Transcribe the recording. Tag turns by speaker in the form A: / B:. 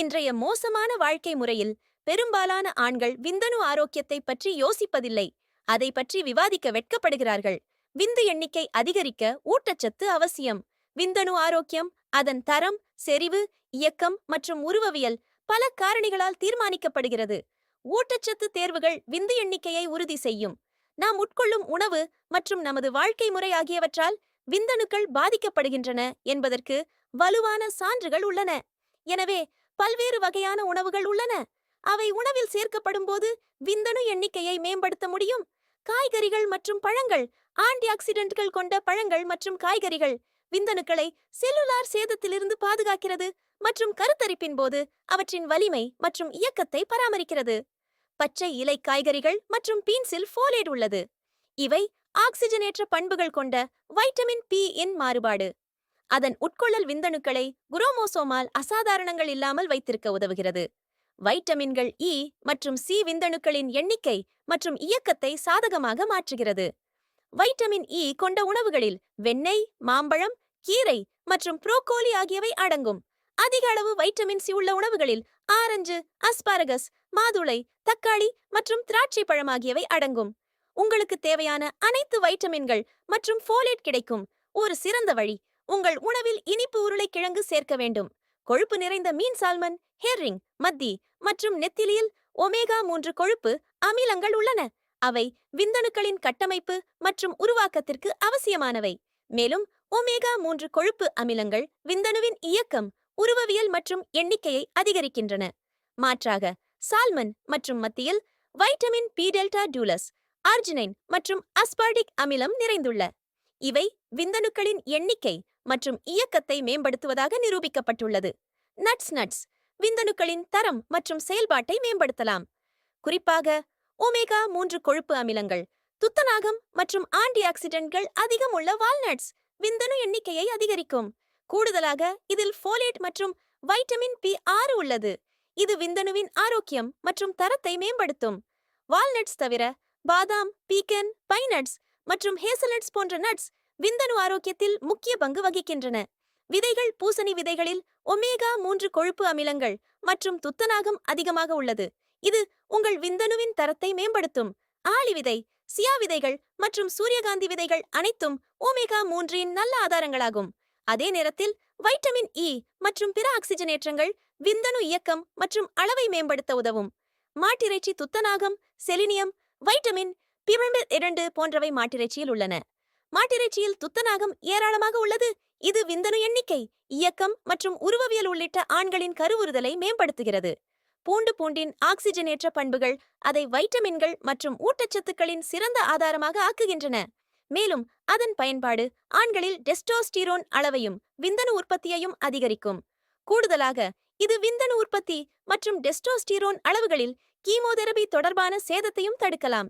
A: இன்றைய மோசமான வாழ்க்கை முறையில் பெரும்பாலான ஆண்கள் விந்தணு ஆரோக்கியத்தை பற்றி யோசிப்பதில்லை. அதை பற்றி விவாதிக்க வெட்கப்படுகிறார்கள். விந்து எண்ணிக்கை அதிகரிக்க ஊட்டச்சத்து அவசியம். விந்தணு ஆரோக்கியம் அதன் தரம் செறிவு இயக்கம் மற்றும் உருவவியல் பல காரணிகளால் தீர்மானிக்கப்படுகிறது. ஊட்டச்சத்து தேர்வுகள் விந்து எண்ணிக்கையை உறுதி செய்யும். நாம் உட்கொள்ளும் உணவு மற்றும் நமது வாழ்க்கை முறை ஆகியவற்றால் விந்தணுக்கள் பாதிக்கப்படுகின்றன என்பதற்கு வலுவான சான்றுகள் உள்ளன. எனவே பல்வேறு வகையான உணவுகள் உள்ளன. அவை உணவில் சேர்க்கப்படும் போது விந்தணு எண்ணிக்கையை மேம்படுத்த முடியும். காய்கறிகள் மற்றும் பழங்கள் ஆன்டி ஆக்சிடென்ட்கள் கொண்ட பழங்கள் மற்றும் காய்கறிகள் விந்தணுக்களை செல்லுலார் சேதத்திலிருந்து பாதுகாக்கிறது மற்றும் கருத்தரிப்பின் போது அவற்றின் வலிமை மற்றும் இயக்கத்தை பராமரிக்கிறது. பச்சை இலை காய்கறிகள் மற்றும் பீன்ஸில் ஃபோலேட் உள்ளது. இவை ஆக்சிஜனேற்ற பண்புகள் கொண்ட வைட்டமின் பி இன் மாறுபாடு. அதன் உட்கொள்ளல் விந்தணுக்களை குரோமோசோமால் அசாதாரணங்கள் இல்லாமல் வைத்திருக்க உதவுகிறது. வைட்டமின்கள் இ மற்றும் சி விந்தணுக்களின் எண்ணிக்கை மற்றும் இயக்கத்தை சாதகமாக மாற்றுகிறது. வைட்டமின் இ கொண்ட உணவுகளில் வெண்ணெய் மாம்பழம் கீரை மற்றும் புரோக்கோலி ஆகியவை அடங்கும். அதிக அளவு வைட்டமின் சி உள்ள உணவுகளில் ஆரஞ்சு அஸ்பாரகஸ் மாதுளை தக்காளி மற்றும் திராட்சை பழம் ஆகியவை அடங்கும். உங்களுக்கு தேவையான அனைத்து வைட்டமின்கள் மற்றும் ஃபோலேட் கிடைக்கும். ஒரு சிறந்த வழி உங்கள் உணவில் இனிப்பு உருளைக்கிழங்கு சேர்க்க வேண்டும். கொழுப்பு நிறைந்த மீன் சால்மன் ஹெர்ரிங் மத்தி மற்றும் நெத்திலியில் ஒமேகா மூன்று கொழுப்பு அமிலங்கள் உள்ளன. அவை விந்தணுக்களின் கட்டமைப்பு மற்றும் உருவாக்கத்திற்கு அவசியமானவை. மேலும் ஒமேகா மூன்று கொழுப்பு அமிலங்கள் விந்தணுவின் இயக்கம் உருவவியல் மற்றும் எண்ணிக்கையை அதிகரிக்கின்றன. மாற்றாக சால்மன் மற்றும் மத்தியில் வைட்டமின் பி டெல்டா டூலஸ் அர்ஜினைன் மற்றும் அஸ்பார்டிக் அமிலம் நிறைந்துள்ள. இவை விந்தணுக்களின் எண்ணிக்கை மற்றும் இயக்கத்தை மேம்படுத்துவதாக நிரூபிக்கப்பட்டுள்ளது. Nuts nuts. விந்தணுக்களின் தரம் மற்றும் செயல்பாட்டை மேம்படுத்தலாம். குறிப்பாக ஒமேகா மூன்று கொழுப்பு அமிலங்கள் துத்தநாகம் மற்றும் ஆன்டி ஆக்சிடென்ட்கள் அதிகம் உள்ள வால்நட்ஸ் விந்தணு எண்ணிக்கையை அதிகரிக்கும். கூடுதலாக இதில் ஃபோலேட் மற்றும் வைட்டமின் பி ஆறு உள்ளது. இது விந்தணுவின் ஆரோக்கியம் மற்றும் தரத்தை மேம்படுத்தும். வால்நட்ஸ் தவிர பாதாம் பீக்கன் பைநட்ஸ் மற்றும் ஹேசல்நட்ஸ் போன்ற நட்ஸ் விந்தணு ஆரோக்கியத்தில் முக்கிய பங்கு வகிக்கின்றன. விதைகள் பூசணி விதைகளில் ஒமேகா மூன்று கொழுப்பு அமிலங்கள் மற்றும் துத்தநாகம் அதிகமாக உள்ளது. இது உங்கள் விந்தணுவின் தரத்தை மேம்படுத்தும். ஆளி விதை சியா விதைகள் மற்றும் சூரியகாந்தி விதைகள் அனைத்தும் ஒமேகா மூன்றின் நல்ல ஆதாரங்களாகும். அதே நேரத்தில் வைட்டமின் இ மற்றும் பிற ஆக்சிஜனேற்றங்கள் விந்தணு இயக்கம் மற்றும் அளவை மேம்படுத்த உதவும். மாட்டிறைச்சி துத்தநாகம் செலினியம் வைட்டமின் பிமிட் இரண்டு போன்றவை மாட்டிறைச்சியில் உள்ளன. மாட்டிறைச்சியில் துத்தநாகம் ஏராளமாக உள்ளது. இது விந்தணு எண்ணிக்கை இயக்கம் மற்றும் உருவவியல் உள்ளிட்ட ஆண்களின் கருவுறுதலை மேம்படுத்துகிறது. பூண்டு பூண்டின் ஆக்சிஜனேற்ற பண்புகள் அதை வைட்டமின்கள் மற்றும் ஊட்டச்சத்துக்களின் சிறந்த ஆதாரமாக ஆக்குகின்றன. மேலும் அதன் பயன்பாடு ஆண்களில் டெஸ்டோஸ்டிரோன் அளவையும் விந்தணு உற்பத்தியையும் அதிகரிக்கும். கூடுதலாக இது விந்தணு உற்பத்தி மற்றும் டெஸ்டோஸ்டிரோன் அளவுகளில் கீமோதெரபி தொடர்பான சேதத்தையும் தடுக்கலாம்.